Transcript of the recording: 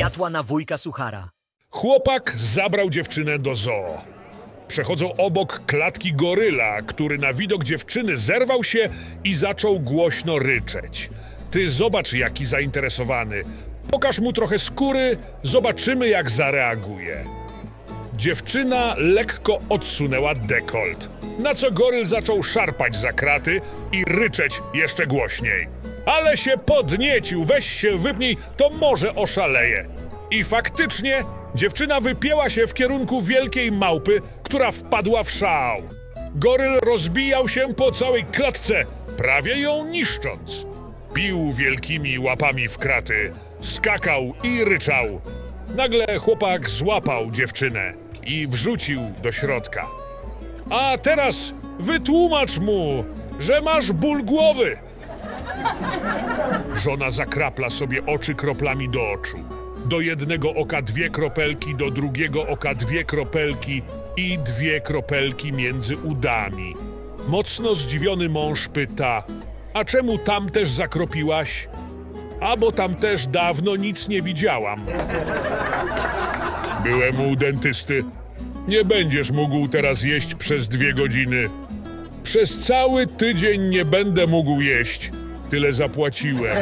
światła na wujka Suchara. Chłopak zabrał dziewczynę do zoo. Przechodzą obok klatki goryla, który na widok dziewczyny zerwał się i zaczął głośno ryczeć. Ty zobacz, jaki zainteresowany. Pokaż mu trochę skóry, zobaczymy, jak zareaguje. Dziewczyna lekko odsunęła dekolt, na co goryl zaczął szarpać za kraty i ryczeć jeszcze głośniej. Ale się podniecił, weź się wypnij, to może oszaleje. I faktycznie dziewczyna wypięła się w kierunku wielkiej małpy, która wpadła w szał. Goryl rozbijał się po całej klatce, prawie ją niszcząc. Pił wielkimi łapami w kraty, skakał i ryczał. Nagle chłopak złapał dziewczynę i wrzucił do środka. A teraz wytłumacz mu, że masz ból głowy. Żona zakrapla sobie oczy kroplami do oczu. Do jednego oka dwie kropelki, do drugiego oka dwie kropelki i dwie kropelki między udami. Mocno zdziwiony mąż pyta: A czemu tam też zakropiłaś? A bo tam też dawno nic nie widziałam. Byłem u dentysty. Nie będziesz mógł teraz jeść przez dwie godziny. Przez cały tydzień nie będę mógł jeść. Tyle zapłaciłem.